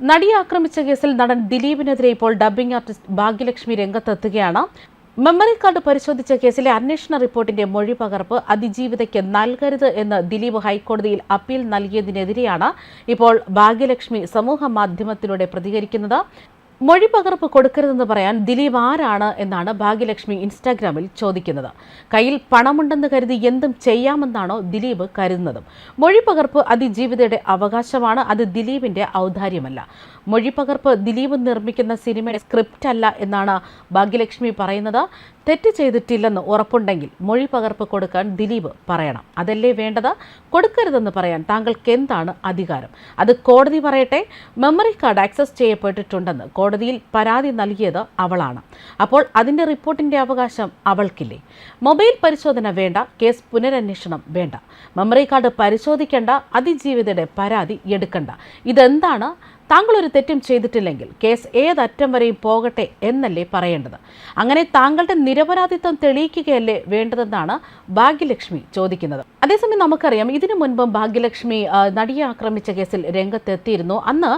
നടിയെ ആക്രമിച്ച കേസിൽ നടൻ ദിലീപിനെതിരെ ഇപ്പോൾ ഡബ്ബിംഗ് ആർട്ടിസ്റ്റ് ഭാഗ്യലക്ഷ്മി രംഗത്തെത്തുകയാണ്. മെമ്മറി കാർഡ് പരിശോധിച്ച കേസിലെ അന്വേഷണ റിപ്പോർട്ടിന്റെ മൊഴി പകർപ്പ് അതിജീവിതയ്ക്ക് നൽകരുത് എന്ന് ദിലീപ് ഹൈക്കോടതിയിൽ അപ്പീൽ നൽകിയതിനെതിരെയാണ് ഇപ്പോൾ ഭാഗ്യലക്ഷ്മി സമൂഹ മാധ്യമത്തിലൂടെ പ്രതികരിക്കുന്നത്. മൊഴി പകർപ്പ് കൊടുക്കരുതെന്ന് പറയാൻ ദിലീപ് ആരാണ് എന്നാണ് ഭാഗ്യലക്ഷ്മി ഇൻസ്റ്റാഗ്രാമിൽ ചോദിക്കുന്നത്. കയ്യിൽ പണമുണ്ടെന്ന് കരുതി എന്തും ചെയ്യാമെന്നാണോ ദിലീപ് കരുതുന്നതും. മൊഴിപകർപ്പ് അതിജീവിതയുടെ അവകാശമാണ് അത് ദിലീപിന്റെ ഔദാര്യമല്ല. മൊഴി പകർപ്പ് ദിലീപ് നിർമ്മിക്കുന്ന സിനിമയുടെ സ്ക്രിപ്റ്റ് അല്ല എന്നാണ് ഭാഗ്യലക്ഷ്മി പറയുന്നത്. തെറ്റ് ചെയ്തിട്ടില്ലെന്ന് ഉറപ്പുണ്ടെങ്കിൽ മൊഴി പകർപ്പ് കൊടുക്കാൻ ദിലീപ് പറയണം. അതല്ലേ വേണ്ടത്? കൊടുക്കരുതെന്ന് പറയാൻ താങ്കൾക്ക് എന്താണ് അധികാരം? അത് കോടതി പറയട്ടെ? മെമ്മറി കാർഡ് ആക്സസ് ചെയ്യപ്പെട്ടിട്ടുണ്ടെന്ന് കോടതിയിൽ പരാതി നൽകിയത് അവളാണ്. അപ്പോൾ അതിന്റെ റിപ്പോർട്ടിന്റെ അവകാശം അവൾക്കില്ലേ? മൊബൈൽ പരിശോധന വേണ്ട കേസ് പുനരന്വേഷണം വേണ്ട. മെമ്മറി കാർഡ് പരിശോധിക്കേണ്ട അതിജീവിതയുടെ പരാതി എടുക്കണ്ട. ഇതെന്താണ്? താങ്കൾ ഒരു തെറ്റും ചെയ്തിട്ടില്ലെങ്കിൽ കേസ് ഏതറ്റം വരെയും പോകട്ടെ എന്നല്ലേ പറയേണ്ടത്? അങ്ങനെ താങ്കളുടെ നിരപരാധിത്വം തെളിയിക്കുകയല്ലേ വേണ്ടതെന്നാണ് ഭാഗ്യലക്ഷ്മി ചോദിക്കുന്നത്. അതേസമയം നമുക്കറിയാം ഇതിനു മുൻപും ഭാഗ്യലക്ഷ്മി നടിയെ ആക്രമിച്ച കേസിൽ രംഗത്തെത്തിയിരുന്നു. അന്ന്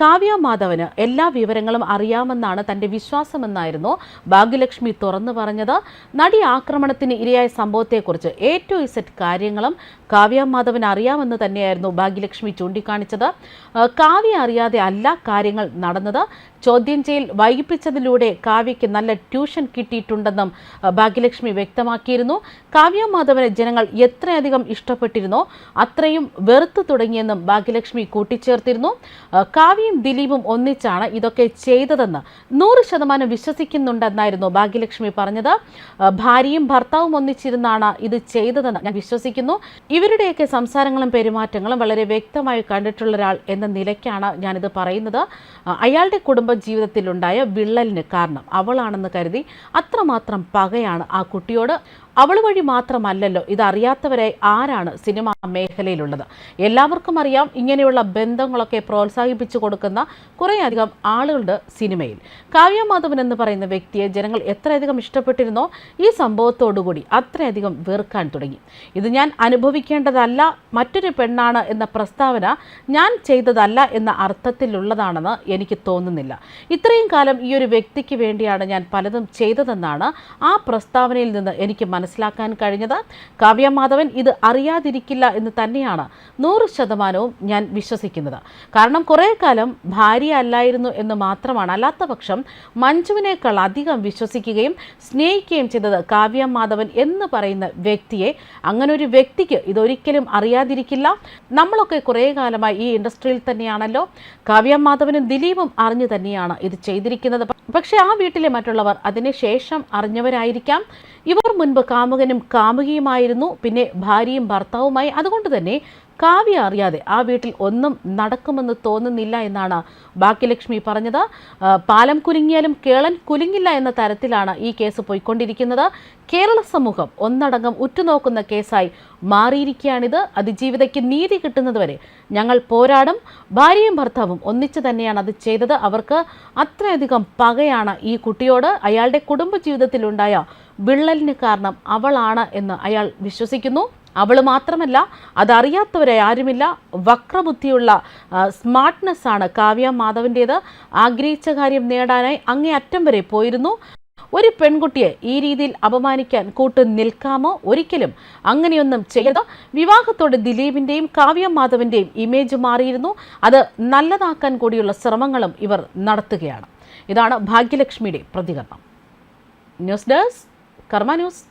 കാവ്യ മാധവന് എല്ലാ വിവരങ്ങളും അറിയാമെന്നാണ് തന്റെ വിശ്വാസമെന്നായിരുന്നു ഭാഗ്യലക്ഷ്മി തുറന്നു പറഞ്ഞത്. നടി ആക്രമണത്തിന് ഇരയായ സംഭവത്തെക്കുറിച്ച് എ ടു ഇസെറ്റ് കാര്യങ്ങളും കാവ്യ മാധവന് അറിയാമെന്ന് തന്നെയായിരുന്നു ഭാഗ്യലക്ഷ്മി ചൂണ്ടിക്കാണിച്ചത്. കാവ്യ അറിയാതെ അല്ല കാര്യങ്ങൾ നടന്നത്. ചോദ്യം ചെയ്യൽ വൈകിപ്പിച്ചതിലൂടെ കാവ്യയ്ക്ക് നല്ല ട്യൂഷൻ കിട്ടിയിട്ടുണ്ടെന്നും ഭാഗ്യലക്ഷ്മി വ്യക്തമാക്കിയിരുന്നു. കാവ്യ മാധവനെ ജനങ്ങൾ എത്രയധികം ഇഷ്ടപ്പെട്ടിരുന്നോ അത്രയും വെറുത്തു തുടങ്ങിയെന്നും ഭാഗ്യലക്ഷ്മി കൂട്ടിച്ചേർത്തിരുന്നു. കാവ്യയും ദിലീപും ഒന്നിച്ചാണ് ഇതൊക്കെ ചെയ്തതെന്ന് നൂറ് ശതമാനം വിശ്വസിക്കുന്നുണ്ടെന്നായിരുന്നു ഭാഗ്യലക്ഷ്മി പറഞ്ഞത്. ഭാര്യയും ഭർത്താവും ഒന്നിച്ചിരുന്നാണ് ഇത് ചെയ്തതെന്ന് ഞാൻ വിശ്വസിക്കുന്നു. ഇവരുടെയൊക്കെ സംസാരങ്ങളും പെരുമാറ്റങ്ങളും വളരെ വ്യക്തമായി കണ്ടിട്ടുള്ള ഒരാൾ എന്ന നിലയ്ക്കാണ് ഞാനിത് പറയുന്നത്. അയാളുടെ കുടുംബ ജീവിതത്തിലുണ്ടായ വിള്ളലിന് കാരണം അവളാണെന്ന് കരുതി അത്രമാത്രം പകയാണ് ആ കുട്ടിയോട് അവൾ വഴി മാത്രമല്ലല്ലോ ഇതറിയാത്തവരെ ആരാണ് സിനിമാ മേഖലയിലുള്ളത്? എല്ലാവർക്കും അറിയാം ഇങ്ങനെയുള്ള ബന്ധങ്ങളൊക്കെ പ്രോത്സാഹിപ്പിച്ചു കൊടുക്കുന്ന കുറേയധികം ആളുകളുടെ സിനിമയിൽ. കാവ്യ മാധവൻ എന്ന് പറയുന്ന വ്യക്തിയെ ജനങ്ങൾ എത്രയധികം ഇഷ്ടപ്പെട്ടിരുന്നോ ഈ സംഭവത്തോടുകൂടി അത്രയധികം വെറുക്കാൻ തുടങ്ങി. ഇത് ഞാൻ അനുഭവിക്കേണ്ടതല്ല മറ്റൊരു പെണ്ണാണ് എന്ന പ്രസ്താവന ഞാൻ ചെയ്തതല്ല എന്ന അർത്ഥത്തിലുള്ളതാണെന്ന് എനിക്ക് തോന്നുന്നില്ല. ഇത്രയും കാലം ഈ ഒരു വ്യക്തിക്ക് വേണ്ടിയാണ് ഞാൻ പലതും ചെയ്തതെന്നാണ് ആ പ്രസ്താവനയിൽ നിന്ന് എനിക്ക് മനസ്സിലാക്കാൻ കഴിഞ്ഞത്. കാവ്യ മാധവൻ ഇത് അറിയാതിരിക്കില്ല എന്ന് തന്നെയാണ് നൂറ് ശതമാനവും ഞാൻ വിശ്വസിക്കുന്നത്. കാരണം കുറേ കാലം ഭാര്യ അല്ലായിരുന്നു എന്ന് മാത്രമാണ്. അല്ലാത്ത പക്ഷം മഞ്ജുവിനേക്കാൾ അധികം വിശ്വസിക്കുകയും സ്നേഹിക്കുകയും ചെയ്തത് കാവ്യ മാധവൻ എന്ന് പറയുന്ന വ്യക്തിയെ. അങ്ങനെ ഒരു വ്യക്തിക്ക് ഇതൊരിക്കലും അറിയാതിരിക്കില്ല. നമ്മളൊക്കെ കുറേ കാലമായി ഈ ഇൻഡസ്ട്രിയിൽ തന്നെയാണല്ലോ. കാവ്യ മാധവനും ദിലീപും അറിഞ്ഞു തന്നെയാണ് ഇത് ചെയ്തിരിക്കുന്നത്. പക്ഷേ ആ വീട്ടിലെ മറ്റുള്ളവർ അതിനുശേഷം അറിഞ്ഞവരായിരിക്കാം. ഇവർ മുൻപ് കാമുകനും കാമുകിയുമായിരുന്നു. പിന്നെ ഭാര്യയും ഭർത്താവുമായി. അതുകൊണ്ട് തന്നെ കാവ്യ അറിയാതെ ആ വീട്ടിൽ ഒന്നും നടക്കുമെന്ന് തോന്നുന്നില്ല എന്നാണ് ഭാഗ്യലക്ഷ്മി പറഞ്ഞത്. പാലം കുലുങ്ങിയാലും കേളൻ കുലുങ്ങില്ല എന്ന തരത്തിലാണ് ഈ കേസ് പോയിക്കൊണ്ടിരിക്കുന്നത്. കേരള സമൂഹം ഒന്നടങ്കം ഉറ്റുനോക്കുന്ന കേസായി മാറിയിരിക്കുകയാണിത്. അതിജീവിതയ്ക്ക് നീതി കിട്ടുന്നതുവരെ ഞങ്ങൾ പോരാടും. ഭാര്യയും ഭർത്താവും ഒന്നിച്ചു തന്നെയാണ് അത് ചെയ്തത്. അവർക്ക് അത്രയധികം പകയാണ് ഈ കുട്ടിയോട്. അയാളുടെ കുടുംബ ജീവിതത്തിലുണ്ടായ വിള്ളലിന് കാരണം അവളാണ് എന്ന് അയാൾ വിശ്വസിക്കുന്നു. അവൾ മാത്രമല്ല അതറിയാത്തവരെ ആരുമില്ല. വക്രബുദ്ധിയുള്ള സ്മാർട്ട്നെസ് ആണ് കാവ്യ മാധവന്റേത് ആഗ്രഹിച്ച കാര്യം നേടാനായി അങ്ങേ അറ്റം വരെ പോയിരുന്നു. ഒരു പെൺകുട്ടിയെ ഈ രീതിയിൽ അപമാനിക്കാൻ കൂട്ട് നിൽക്കാമോ? ഒരിക്കലും. അങ്ങനെയൊന്നും ചെയ്യരുത്. വിവാഹത്തോടെ ദിലീപിന്റെയും കാവ്യ മാധവന്റെയും ഇമേജ് മാറിയിരുന്നു. അത് നല്ലതാക്കാൻ കൂടിയുള്ള ശ്രമങ്ങളും ഇവർ നടത്തുകയാണ്. ഇതാണ് ഭാഗ്യലക്ഷ്മിയുടെ പ്രതികരണം. News desk Karma news.